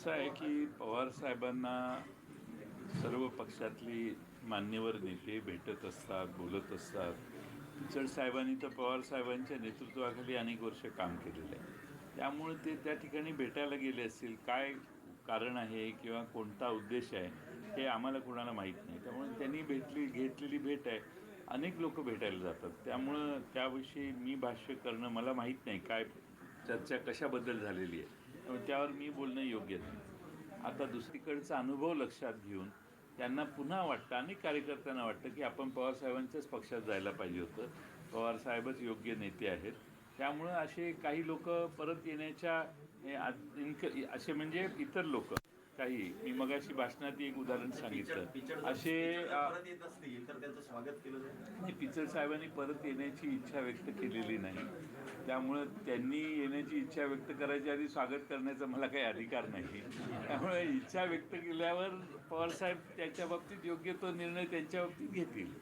असं आहे की पवार साहेबांना सर्व पक्षातली मान्यवर नेते भेटत असतात बोलत असतात. पिचड साहेबांनी तर पवार साहेबांच्या नेतृत्वाखाली अनेक वर्ष काम केलेलं आहे. त्यामुळे ते त्या ठिकाणी भेटायला गेले असतील काय कारण आहे किंवा कोणता उद्देश आहे हे आम्हाला कुणाला माहीत नाही. त्यामुळे त्यांनी भेटली घेतलेली भेट आहे. अनेक लोक भेटायला जातात. त्यामुळं त्याविषयी मी भाष्य करणं मला माहीत नाही काय चर्चा कशाबद्दल झालेली आहे. त्यावर मी बोलणं योग्य नाही. आता दुसरीकडचा अनुभव लक्षात घेऊन त्यांना पुन्हा वाटतं अनेक कार्यकर्त्यांना वाटतं की आपण पवारसाहेबांच्याच पक्षात जायला पाहिजे होतं. पवारसाहेबच योग्य नेते आहेत. त्यामुळं असे काही लोक परत येण्याच्या इनक असे म्हणजे इतर लोक. काही मी मगाशी भाषणात एक उदाहरण सांगितलं. असे स्वागत केलं नाही पिचड साहेबांनी परत येण्याची इच्छा व्यक्त केलेली नाही. त्यामुळं त्यांनी येण्याची इच्छा व्यक्त करायच्या आधी स्वागत करण्याचा मला काही अधिकार नाही. त्यामुळे इच्छा व्यक्त केल्यावर पवारसाहेब त्याच्या बाबतीत योग्य तो निर्णय त्यांच्या बाबतीत घेतील.